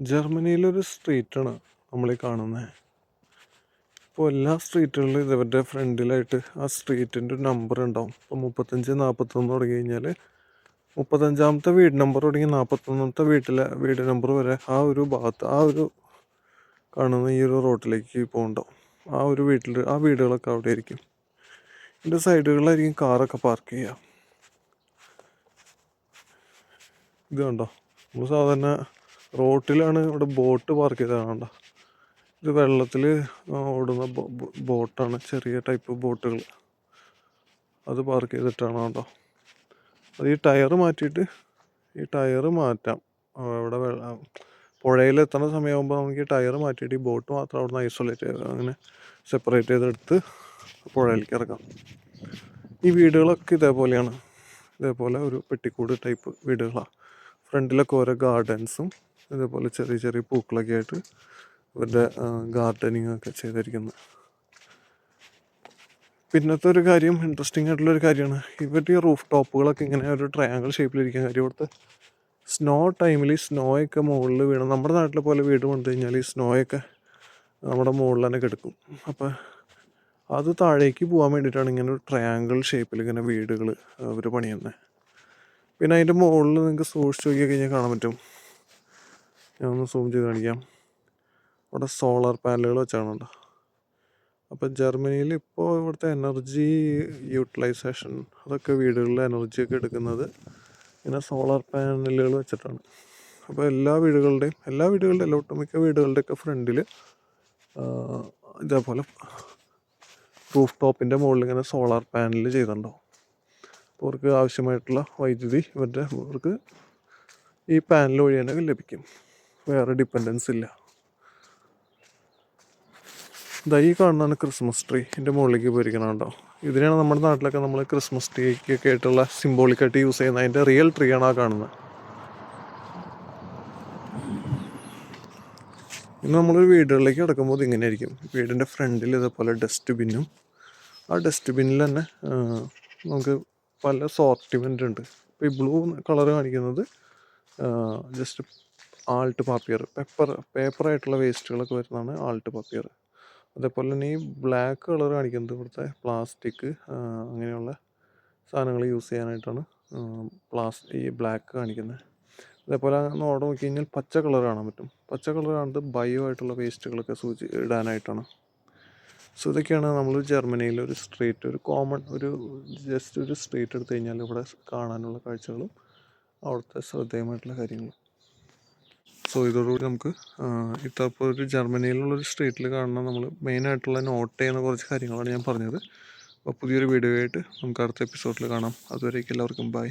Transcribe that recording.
ജർമ്മനിയിലൊരു സ്ട്രീറ്റാണ് നമ്മളീ കാണുന്നത് ഇപ്പോൾ എല്ലാ സ്ട്രീറ്റുകളിലും ഇവരുടെ ഫ്രണ്ടിലായിട്ട് ആ സ്ട്രീറ്റിന്റെ ഒരു നമ്പർ ഉണ്ടാവും. ഇപ്പോൾ മുപ്പത്തഞ്ച് നാൽപ്പത്തൊന്ന് തുടങ്ങി കഴിഞ്ഞാൽ മുപ്പത്തഞ്ചാമത്തെ വീട് നമ്പർ തുടങ്ങി നാൽപ്പത്തൊന്നാമത്തെ വീട്ടിലെ വീട് നമ്പർ വരെ ആ ഒരു ഭാഗത്ത് ആ ഒരു കാണുന്ന ഈ ഒരു റോട്ടിലേക്ക് പോകണ്ടാവും. ആ ഒരു വീട്ടിൽ ആ വീടുകളൊക്കെ അവിടെ ആയിരിക്കും ഇതിന്റെ സൈഡുകളിലായിരിക്കും കാറൊക്കെ പാർക്ക് ചെയ്യുക. ഇത് കണ്ടോ? നമ്മൾ സാധാരണ റോട്ടിലാണ് ഇവിടെ ബോട്ട് പാർക്ക് ചെയ്തതാണ്ട ഇത് വെള്ളത്തിൽ ഓടുന്ന ബോട്ടാണ്. ചെറിയ ടൈപ്പ് ബോട്ടുകൾ. അത് പാർക്ക് ചെയ്തിട്ടാണ് കേട്ടോ അത് ഈ ടയർ മാറ്റിയിട്ട് ഈ ടയർ മാറ്റാം. അവിടെ വെള്ളം പുഴയിൽ എത്തുന്ന സമയമാകുമ്പോൾ നമുക്ക് ഈ ടയർ മാറ്റിയിട്ട് ഈ ബോട്ട് മാത്രം അവിടെ നിന്ന് ഐസൊലേറ്റ് ചെയ്ത് അങ്ങനെ സെപ്പറേറ്റ് ചെയ്തെടുത്ത് പുഴയിലേക്ക് ഇറക്കാം. ഈ വീടുകളൊക്കെ ഇതേപോലെയാണ്. ഇതേപോലെ ഒരു പെട്ടിക്കൂട് ടൈപ്പ് വീടുകളാണ് ഫ്രണ്ടിലൊക്കെ ഓരോ ഗാർഡൻസും ഇതേപോലെ ചെറിയ ചെറിയ പൂക്കളൊക്കെ ആയിട്ട് ഇവരുടെ ഗാർഡനിങ് ഒക്കെ ചെയ്തിരിക്കുന്നത് പിന്നത്തെ ഒരു കാര്യം ഇൻട്രസ്റ്റിംഗ് ആയിട്ടുള്ള ഒരു കാര്യമാണ്. ഇവരുടെ ഈ റൂഫ് ടോപ്പുകളൊക്കെ ഇങ്ങനെ ഒരു ട്രയാങ്കിൾ ഷേപ്പിലിരിക്കുന്ന കാര്യം ഇവിടുത്തെ സ്നോ ടൈമിൽ ഈ സ്നോയൊക്കെ മുകളിൽ വീണ് നമ്മുടെ നാട്ടിലെ പോലെ വീട് വന്നു കഴിഞ്ഞാൽ ഈ സ്നോയൊക്കെ നമ്മുടെ മുകളിൽ തന്നെ കിടക്കും. അപ്പോൾ അത് താഴേക്ക് പോകാൻ വേണ്ടിയിട്ടാണ് ഇങ്ങനെ ഒരു ട്രയാങ്കിൾ ഷേപ്പിൽ ഇങ്ങനെ വീടുകൾ അവർ പണിയുന്നത് പിന്നെ അതിന്റെ മുകളിൽ നിങ്ങൾക്ക് സൂക്ഷിച്ച് നോക്കി കഴിഞ്ഞാൽ കാണാൻ പറ്റും. ഞാൻ ഒന്ന് സൂം ചെയ്ത് കാണിക്കാം. അവിടെ സോളാർ പാനലുകൾ വെച്ചാണ് അപ്പോൾ ജർമ്മനിയിൽ ഇപ്പോൾ ഇവിടുത്തെ എനർജി യൂട്ടിലൈസേഷൻ അതൊക്കെ വീടുകളിലെ എനർജിയൊക്കെ എടുക്കുന്നത് ഇങ്ങനെ സോളാർ പാനലുകൾ വെച്ചിട്ടാണ്. അപ്പോൾ എല്ലാ വീടുകളുടെയും എല്ലാ വീടുകളുടെ അല്ല ഒട്ടുമിക്ക വീടുകളുടെയൊക്കെ ഫ്രണ്ടിൽ ഇതേപോലെ റൂഫ് ടോപ്പിന്റെ മുകളിൽ ഇങ്ങനെ സോളാർ പാനൽ ചെയ്തിട്ടുണ്ടാവും. അപ്പോൾ അവർക്ക് ആവശ്യമായിട്ടുള്ള വൈദ്യുതി ഇവരുടെ അവർക്ക് ഈ പാനൽ വഴി തന്നെ ലഭിക്കും. വേറെ ഡിപ്പെൻഡൻസ് ഇല്ല. ഈ കാണുന്നതാണ് ക്രിസ്മസ് ട്രീ എന്റെ മുകളിലേക്ക് പോയിരിക്കണം കേട്ടോ ഇതിനാണ് നമ്മുടെ നാട്ടിലൊക്കെ നമ്മൾ ക്രിസ്മസ് ട്രീക്കൊക്കെ ആയിട്ടുള്ള സിംബോളിക്കായിട്ട് യൂസ് ചെയ്യുന്നത്. അതിന്റെ റിയൽ ട്രീ ആണ് ആ കാണുന്നത്. ഇന്ന് നമ്മളൊരു വീടുകളിലേക്ക് കിടക്കുമ്പോൾ ഇങ്ങനെ ആയിരിക്കും. വീടിന്റെ ഫ്രണ്ടിൽ ഇതേപോലെ ഡസ്റ്റ് ബിന്നും ആ ഡസ്റ്റ് ബിന്നിൽ തന്നെ നമുക്ക് പല സോർട്ടിമെന്റ് ഉണ്ട്. ഇപ്പോൾ ഈ ബ്ലൂ കളർ കാണിക്കുന്നത് ജസ്റ്റ് ആൾട്ട് പാപ്പിയർ പെപ്പർ പേപ്പറായിട്ടുള്ള വേസ്റ്റുകളൊക്കെ വരുന്നതാണ് ആൾട്ട് പാപ്പിയർ അതേപോലെ തന്നെ ഈ ബ്ലാക്ക് കളർ കാണിക്കുന്നത് ഇവിടുത്തെ പ്ലാസ്റ്റിക് അങ്ങനെയുള്ള സാധനങ്ങൾ യൂസ് ചെയ്യാനായിട്ടാണ് പ്ലാസ് ഈ ബ്ലാക്ക് കാണിക്കുന്നത്. അതേപോലെ ഓർഡർ നോക്കി കഴിഞ്ഞാൽ പച്ച കളർ കാണാൻ പറ്റും. പച്ച കളർ കാണുന്നത് ബയോ ആയിട്ടുള്ള വേസ്റ്റുകളൊക്കെ സൂചി ഇടാനായിട്ടാണ്. സോ ഇതൊക്കെയാണ് നമ്മൾ ജർമ്മനിയിൽ ഒരു സ്ട്രീറ്റ് ഒരു കോമൺ ഒരു ജസ്റ്റ് ഒരു സ്ട്രീറ്റ് എടുത്തു കഴിഞ്ഞാൽ ഇവിടെ കാണാനുള്ള കാഴ്ചകളും അവിടുത്തെ ശ്രദ്ധേയമായിട്ടുള്ള കാര്യങ്ങളും. സോ ഇതോടുകൂടി നമുക്ക് ഇത്തപ്പോൾ ഒരു ജർമ്മനിയിലുള്ള ഒരു സ്ട്രീറ്റിൽ കാണുന്ന നമ്മൾ മെയിനായിട്ടുള്ള നോട്ട് ചെയ്യുന്ന കുറച്ച് കാര്യങ്ങളാണ് ഞാൻ പറഞ്ഞത്. അപ്പോൾ പുതിയൊരു വീഡിയോ ആയിട്ട് നമുക്ക് അടുത്ത എപ്പിസോഡിൽ കാണാം. അതുവരേക്കും എല്ലാവർക്കും ബൈ